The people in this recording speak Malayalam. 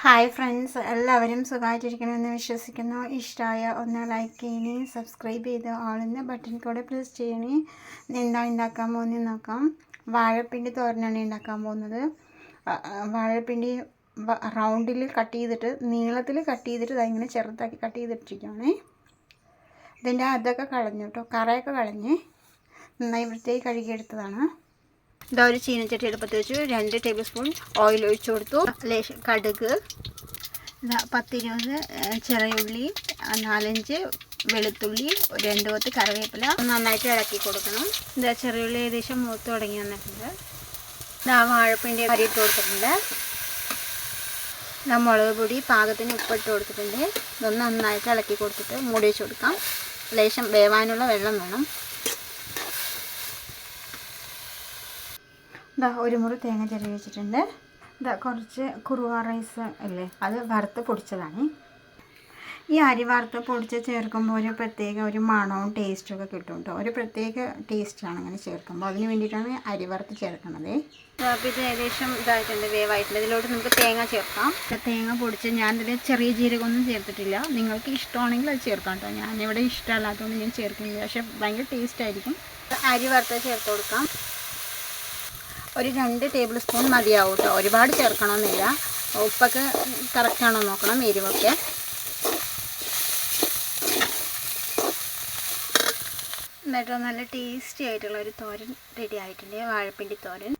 ഹായ് ഫ്രണ്ട്സ് എല്ലാവരും സുഖമായിട്ടിരിക്കണമെന്ന് വിശ്വസിക്കുന്നു. ഇഷ്ടമായ ഒന്ന് ലൈക്ക് ചെയ്യണേ സബ്സ്ക്രൈബ് ചെയ്ത് ആളിന്ന് ബട്ടൺ കൂടെ പ്രസ് ചെയ്യണേ. എന്താ ഉണ്ടാക്കാൻ പോകുന്നത് നോക്കാം. വാഴപ്പിണ്ടി തോരനാണ് ഉണ്ടാക്കാൻ പോകുന്നത്. വാഴപ്പിണ്ടി റൗണ്ടിൽ കട്ട് ചെയ്തിട്ട് നീളത്തിൽ കട്ട് ചെയ്തിട്ട് ഇങ്ങനെ ചെറുതാക്കി കട്ട് ചെയ്തിട്ടിരിക്കുകയാണേ ഇതിന്റെ അതൊക്കെ കളഞ്ഞു കേട്ടോ. കറയൊക്കെ കളഞ്ഞ് നന്നായി വൃത്തിയായി കഴുകിയെടുത്തതാണ്. ഇതാ ഒരു ചീനച്ചട്ടി എടുപ്പത്ത് വെച്ചു. രണ്ട് ടേബിൾ സ്പൂൺ ഓയിൽ ഒഴിച്ചു കൊടുത്തു. ലേശം കടുക് പത്തിരുപത് ചെറിയ ചെറിയുള്ളി നാലഞ്ച് വെളുത്തുള്ളി രണ്ട് പത്ത് കറിവേപ്പില. നന്നായിട്ട് ഇളക്കി കൊടുക്കണം. ഇതാ ചെറിയുള്ളി ഏകദേശം മൂത്ത് തുടങ്ങി വന്നിട്ടുണ്ട്. ഇതാ വാഴപ്പിന്റെ അരി ഇട്ട് കൊടുത്തിട്ടുണ്ട്. ഇതാ മുളക് പൊടി പാകത്തിന് ഉപ്പിട്ട് കൊടുത്തിട്ടുണ്ട്. ഇതൊന്ന് നന്നായിട്ട് ഇളക്കി കൊടുത്തിട്ട് മൂടി വെച്ച് കൊടുക്കാം. ലേശം വേവാനുള്ള വെള്ളം വേണം. ഇതാ ഒരു മുറി തേങ്ങ ചിരവി വെച്ചിട്ടുണ്ട്. ഇതാ കുറച്ച് കുറുവ റൈസ് അല്ലേ അത് വറുത്ത് പൊടിച്ചതാണ്. ഈ അരി വറുത്ത് പൊടിച്ച് ചേർക്കുമ്പോൾ ഒരു പ്രത്യേക ഒരു മണവും ടേസ്റ്റും ഒക്കെ കിട്ടും കേട്ടോ ഒരു പ്രത്യേക ടേസ്റ്റാണ് അങ്ങനെ ചേർക്കുമ്പോൾ. അതിന് വേണ്ടിയിട്ടാണ് അരി വറുത്ത് ചേർക്കുന്നത്. അപ്പോൾ ഇത് ഏകദേശം ഇതായിട്ടുണ്ട് വേവായിട്ടുണ്ട്. ഇതിലോട്ട് നമുക്ക് തേങ്ങ ചേർക്കാം. തേങ്ങ പൊടിച്ച് ഞാൻ ഞാനിതിൽ ചെറിയ ജീരകമൊന്നും ചേർത്തിട്ടില്ല. നിങ്ങൾക്ക് ഇഷ്ടമാണെങ്കിൽ അത് ചേർക്കാം കേട്ടോ ഞാനിവിടെ ഇഷ്ടമല്ലാത്തതുകൊണ്ട് ഞാൻ ചേർക്കുന്നില്ല. പക്ഷേ ഭയങ്കര ടേസ്റ്റ് ആയിരിക്കും. അരി വറുത്ത് ചേർത്ത് കൊടുക്കാം. ഒരു രണ്ട് ടേബിൾ സ്പൂൺ മതിയാവും കേട്ടോ ഒരുപാട് ചേർക്കണമെന്നില്ല ഉപ്പൊക്കെ കറക്റ്റാണോ നോക്കണം എരിവൊക്കെ. എന്നിട്ട് നല്ല ടേസ്റ്റി ആയിട്ടുള്ള ഒരു തോരൻ റെഡി ആയിട്ടുണ്ട്. വാഴപ്പിണ്ടി തോരൻ.